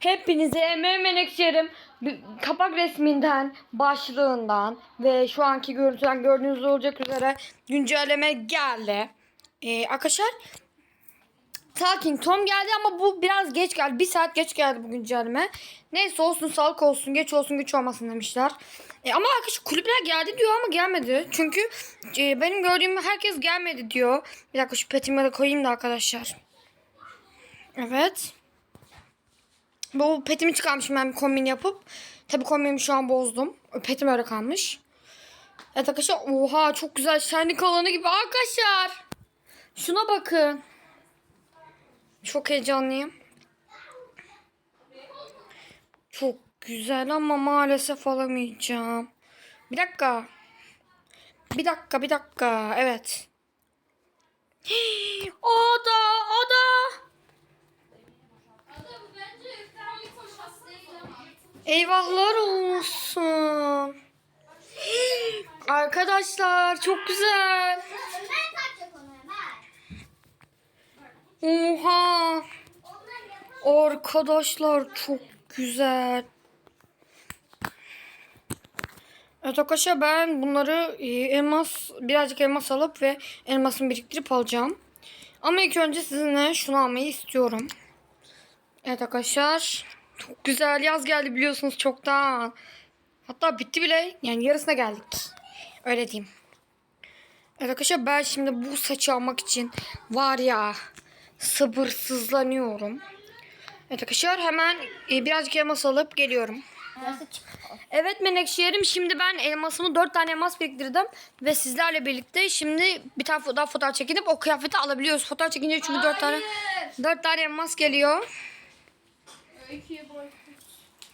Hepinize menekşerim kapak resminden, başlığından ve şu anki görüntüden gördüğünüz olacak üzere güncelleme geldi. Ee, arkadaşlar Talking Tom geldi ama bu biraz geç geldi. Bir saat geç geldi bu güncelleme. Neyse olsun sağlık olsun geç olsun güç olmasın demişler. E, ama arkadaşlar kulüpler geldi diyor ama gelmedi. Çünkü e, benim gördüğüm herkes gelmedi diyor. Bir dakika şu petimi de koyayım da arkadaşlar. Evet. Bu petimi çıkarmışım ben kombin yapıp. Tabii kombinimi şu an bozdum. Petim öyle kalmış. Evet arkadaşlar oha çok güzel şenlik alanı gibi arkadaşlar. Şuna bakın. Çok heyecanlıyım. Çok güzel ama maalesef alamayacağım. Bir dakika. Bir dakika, bir dakika. Evet. O da, o da. Eyvahlar olsun. Arkadaşlar çok güzel. Oha. Arkadaşlar çok güzel. Evet arkadaşlar ben bunları e, elmas birazcık elmas alıp ve elmasımı biriktirip alacağım. Ama ilk önce sizinle şunu almayı istiyorum. Evet arkadaşlar çok güzel yaz geldi biliyorsunuz çoktan. Hatta bitti bile yani yarısına geldik. Öyle diyeyim. Evet arkadaşlar ben şimdi bu saçı almak için var ya sabırsızlanıyorum. Evet arkadaşlar hemen e, birazcık elmas alıp geliyorum. Evet Menekşehir'im şimdi ben elmasımı 4 tane elmas biriktirdim ve sizlerle birlikte şimdi bir tane daha fotoğraf çekip o kıyafeti alabiliyoruz. Fotoğraf çekince çünkü 4 tane 4 tane elmas geliyor.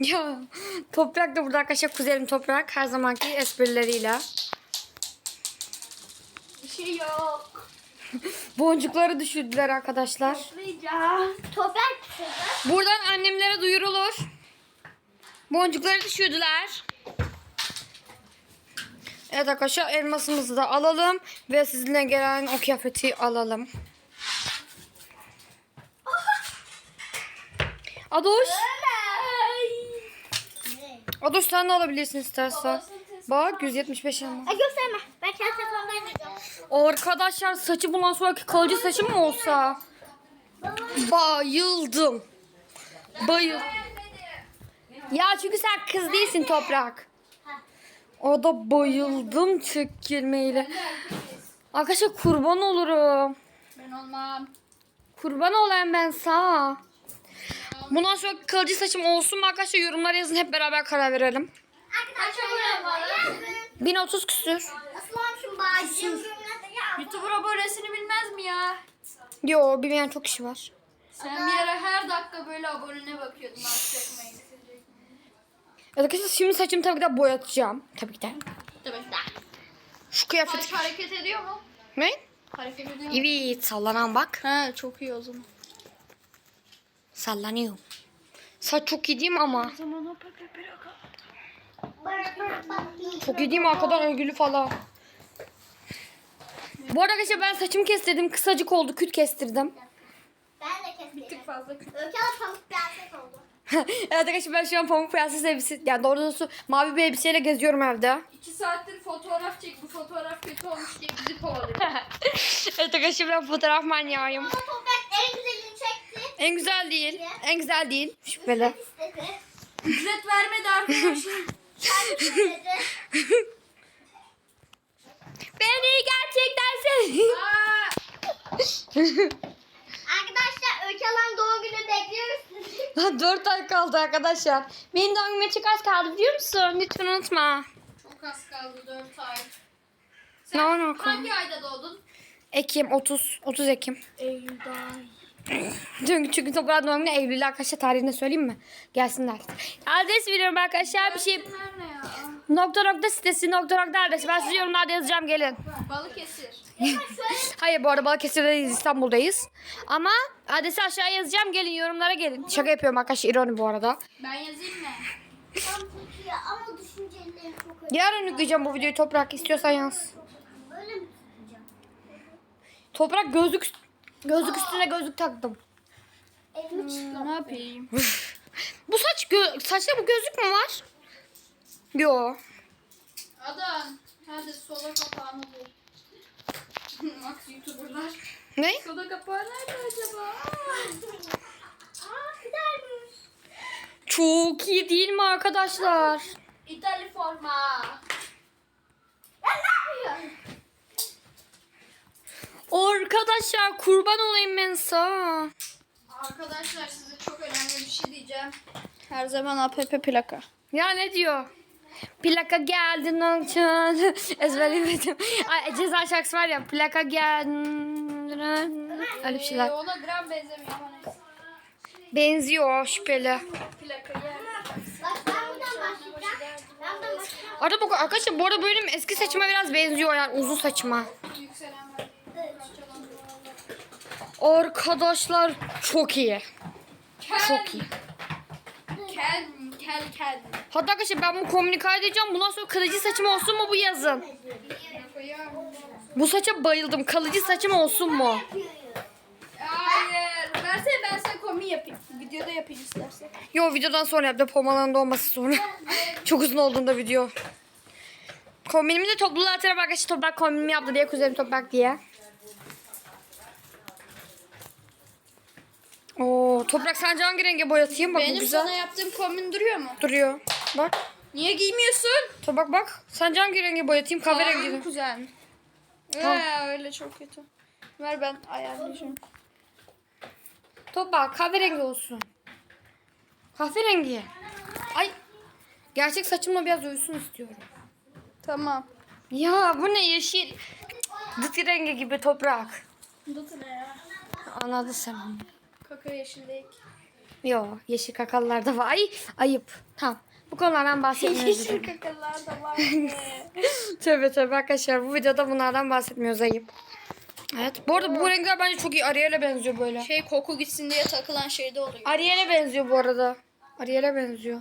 Ya Toprak da burada arkadaşlar kuzenim Toprak her zamanki esprileriyle. Bir şey yok. Boncukları düşürdüler arkadaşlar. Toplayacağım. Toprak kısırdı. Buradan annemlere duyurulur. Boncukları düşürdüler. Evet arkadaşlar elmasımızı da alalım ve sizinle gelen o kıyafeti alalım. Adoş. Adoş sen de alabilirsin istersen. Bak 175 elmas. Ay gösterme. Ben kendi telefonumdan. Arkadaşlar saçı bundan sonraki kalıcı saçım mı olsa? Bayıldım. Bayıl. Ya çünkü sen kız değilsin Toprak. O da bayıldım çekilmeyle. Arkadaşlar kurban olurum. Ben olmam. Kurban olayım ben sağ. Bundan sonra kalıcı saçım olsun mu arkadaşlar yorumlara yazın hep beraber karar verelim. Arkadaşlar 1030 küsür. Nasıl olmuşum bağcığım? YouTuber abonesini bilmez mi ya? Yo bilmeyen çok kişi var. Sen bir ara her dakika böyle abonene bakıyordun? Evet arkadaşlar şimdi saçımı tabii ki de boyatacağım. Tabii ki de. Tabii. Şu kıyafet. Saç hareket ediyor mu? Ne? Hareket ediyor mu? Evet sallanan bak. He çok iyi o zaman. Sallanıyor. Saç çok iyi değil mi ama? Çok iyi değil mi? Arkadan örgülü falan. Bu arada arkadaşlar ben saçımı kestirdim. Kısacık oldu. Küt kestirdim. Ben de kestim. Tık fazla küçük. Öykü pamuk prenses oldu. evet arkadaşlar ben şu an pamuk prenses elbise yani doğru doğrusu mavi bir elbiseyle geziyorum evde. İki saattir fotoğraf çek. Bu fotoğraf kötü olmuş diye bizi kovalıyor. evet arkadaşlar ben fotoğraf manyağıyım. Ama toprak en güzelini çekti. En güzel değil. En güzel değil. Şüpheli. İstedi. Ücret vermedi söyledi. Beni gerçekten sev. Aa, Arkadaşlar Öykü Alan doğum günü bekliyoruz sizi. 4 ay kaldı arkadaşlar. Benim doğum günüme çok az kaldı biliyor musun? Lütfen unutma. çok az kaldı 4 ay. Ne Sen alaka? hangi ayda doğdun? Ekim 30 30 Ekim. Eylül'de. Çünkü, çünkü toprağın doğum günü Eylül arkadaşlar tarihini söyleyeyim mi? Gelsinler. Adres veriyorum arkadaşlar bir şey. Nokta nokta sitesi nokta nokta adresi. Ben size yorumlarda yazacağım gelin. Balıkesir. Hayır bu arada Balıkesir'deyiz İstanbul'dayız. Ama adresi aşağıya yazacağım gelin yorumlara gelin. Şaka yapıyorum arkadaşlar ironi bu arada. Ben yazayım mı? Tam ama düşüncelerim çok öyle. Yarın yükleyeceğim bu videoyu toprak istiyorsan yaz. Böyle mi tutacağım? Toprak gözlük gözlük üstüne gözlük taktım. Elimi. Ne yapayım? Gö- saçta bu gözlük mü var? Yo. Adan. Hadi soda kapağını bul. YouTuber'lar. Ne? Soda kapağı nerede acaba? Aa güzelmiş. Çok iyi değil mi arkadaşlar? İtalya forma. Ya ne yapıyorsun? Arkadaşlar kurban olayım ben sana. Arkadaşlar size çok önemli bir şey diyeceğim. Her zaman APP plaka. Ya ne diyor? Plaka geldin alçan. Ezberlemedim. Ay, ceza şarkısı var ya. Plaka geldin. Öyle bir Ee, şeyler. ona gram benzemiyor. Benziyor şüpheli. Plaka. Arada bu arkadaşlar bu arada benim eski saçıma biraz benziyor yani uzun duvarlar. Arkadaşlar çok iyi. Kel. Çok iyi. Kel. Kel kel. Hatta arkadaşlar ben bu komunikayı edeceğim. Bundan sonra kalıcı saçım olsun mu bu yazın? Bu saça bayıldım. Kalıcı saçım olsun mu? Hayır. Versene ben sana komi yapayım. Videoda yapayım istersen. Yo videodan sonra yap da pomalandı olması sonra. Çok uzun olduğunda video. Kombinimi de topluluğa atarım arkadaşlar. Toprak kombinimi yaptı diye kuzenim toprak diye. Oo, toprak sence hangi renge boyatayım? Bak bu Benim güzel sana yaptığım kombin duruyor mu? duruyor. Bak. Niye giymiyorsun? Toprak bak. Sence hangi rengi boyatayım? Kahverengi. Tamam, Kuzen. Tamam. Ee, öyle çok kötü. Ver ben ayarlayacağım. Toprak kahverengi olsun. Kahverengi. Ay. Gerçek saçımla biraz uyusun istiyorum. Tamam. Ya bu ne yeşil? Dıtı rengi gibi toprak. Dıtı ne ya? Anladın sen. Kaka yeşillik. Yo yeşil kakalılar da var. Ay ayıp. Tamam. Bu konulardan bahsetmiyoruz. Yeşil kakalar da var. tövbe tövbe arkadaşlar bu videoda bunlardan bahsetmiyoruz ayıp. Evet. Bu arada bu renkler bence çok iyi. Ariel'e benziyor böyle. şey koku gitsin diye takılan şey de oluyor. Ariel'e benziyor bu arada. Ariel'e benziyor.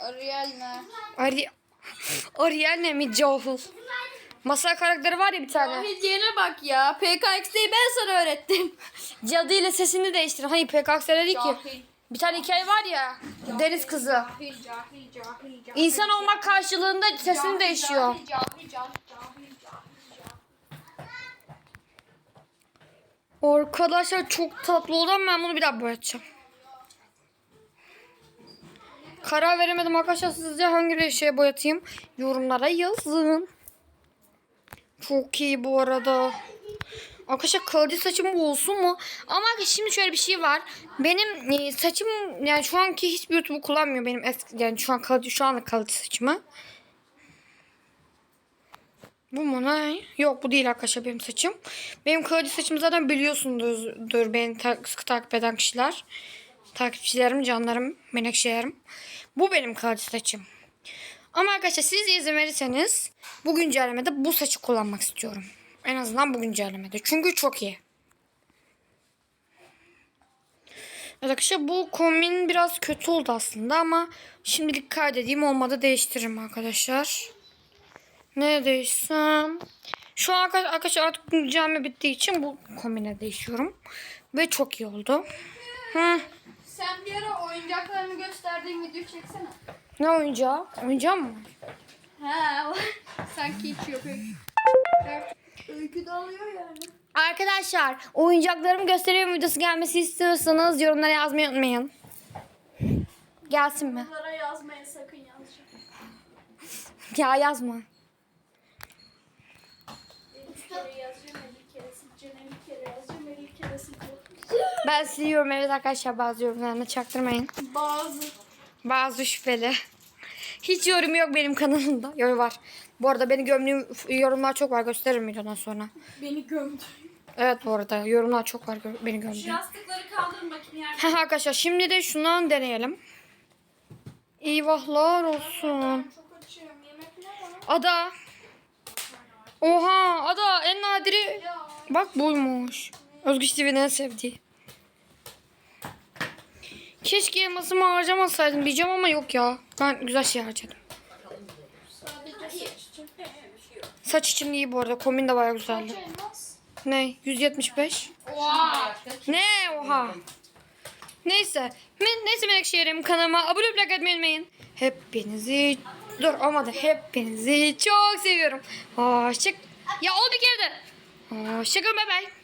Ariel ne? Ari Ariel ne mi? Cahil. Masal karakteri var ya bir tane. Hediyene bak ya. PKX'yi ben sana öğrettim. Cadı ile sesini değiştir. Hayır PKX'de değil ki. Cahil. Bir tane hikaye var ya. Deniz kızı. Cahil, cahil, cahil, cahil. İnsan olmak karşılığında sesini değişiyor. Cahil, cahil, cahil, cahil, cahil. Arkadaşlar çok tatlı oldu ama ben bunu bir daha boyatacağım. Karar veremedim arkadaşlar sizce hangi şeye boyatayım? Yorumlara yazın. Çok iyi bu arada. Arkadaşlar kalıcı saçım bu olsun mu? Ama arkadaşlar şimdi şöyle bir şey var. Benim e, saçım yani şu anki hiçbir YouTube'u kullanmıyor benim eski yani şu an kalıcı şu anlık kalıcı saçımı. Bu mu ne? Yok bu değil arkadaşlar benim saçım. Benim kalıcı saçımı zaten biliyorsunuzdur beni ta- sıkı takip eden kişiler. Takipçilerim, canlarım, menekşelerim. Bu benim kalıcı saçım. Ama arkadaşlar siz izin verirseniz bu güncellemede bu saçı kullanmak istiyorum. En azından bu güncellemede. Çünkü çok iyi. Evet arkadaşlar bu kombin biraz kötü oldu aslında ama şimdilik kaydedeyim olmadı değiştiririm arkadaşlar. Ne değişsem? Şu an arka- arkadaşlar artık güncelleme bittiği için bu kombine değişiyorum. Ve çok iyi oldu. Hı. Sen bir ara oyuncaklarını gösterdiğin video çeksene. Ne oyuncağı? Oyuncağı mı? Ha, sanki hiç yok. Öykü de alıyor yani. Arkadaşlar oyuncaklarımı gösteriyorum videosu gelmesi istiyorsanız yorumlara yazmayı unutmayın. Gelsin mi? Bunlara yazmayın sakın yazacağım. Ya yazma. Bir kere yazacağım, elli kere sileceğim, elli kere yazacağım, elli kere sileceğim. Ben siliyorum evet arkadaşlar bazı yorumlarını çaktırmayın. Bazı. Bazı şüpheli. Hiç yorum yok benim kanalımda. Yorum var. Bu arada beni gömdüğüm yorumlar çok var. Gösteririm videodan sonra. Beni gömdü. Evet bu arada yorumlar çok var gö- beni gömdüğüm. Yastıkları kaldırın makineye. Heh, arkadaşlar şimdi de şundan deneyelim. Eyvahlar olsun. Çok açıyorum. Yemek ne var? Ada. Oha Ada en nadiri. Bak buymuş. Özgüç TV'nin en sevdiği. Keşke elmasımı harcamasaydım diyeceğim ama yok ya. Ben güzel şey harcadım. Saç için. İyi bu arada. Kombin de bayağı güzeldi. Ne? 175. Oha. Ne? Oha. Neyse. Men- Neyse Menekşehir'im kanalıma abone olup like atmayı unutmayın. Hepinizi dur olmadı. Hepinizi çok seviyorum. Hoşça Ya ol bir kere de. Hoşçakalın bay.